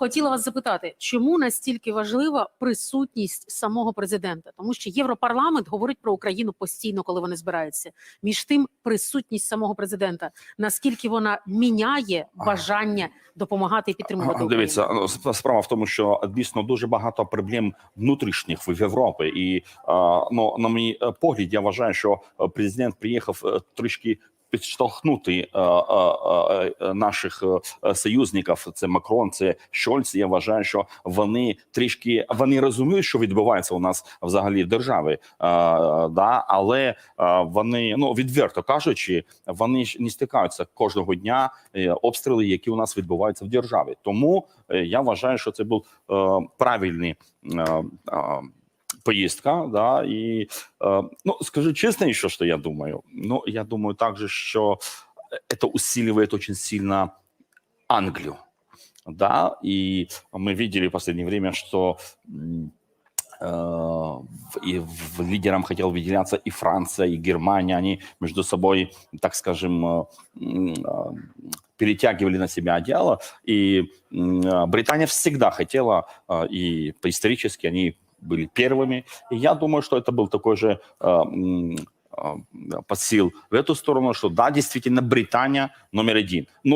Хотіла вас запитати, чому настільки важлива присутність самого президента? Тому що Європарламент говорить про Україну постійно, коли вони збираються. Між тим, присутність самого президента наскільки вона міняє бажання допомагати і підтримувати Україну? Дивіться, ну, справа в тому, що дійсно дуже багато проблем внутрішніх в Європі. І ну на мій е, погляд, я вважаю, що е, президент приїхав е, трішки. Підштовхнути е, е, е, е, наших е, союзників, це Макрон, це Шольц. Я вважаю, що вони трішки вони розуміють, що відбувається у нас взагалі в державі, е, да але вони ну відверто кажучи, вони ж не стикаються кожного дня обстріли, які у нас відбуваються в державі. Тому я вважаю, що це був е, правильний. Е, е, Поїздка, да, і е, ну скажу честно, еще что я думаю. Ну, я думаю также, что это усиливает очень сильно Англию, да, и мы видели в последнее время, что э, и в лидерам хотел выделяться и Франция, и Германия, они между собой, так скажем, э, э, перетягивали на себя одеяло, и э, Британия всегда хотела, э, и исторически они были первыми, и я думаю, что это был такой же э, м, э, подсил в эту сторону, что да, действительно, Британия номер один. Ну,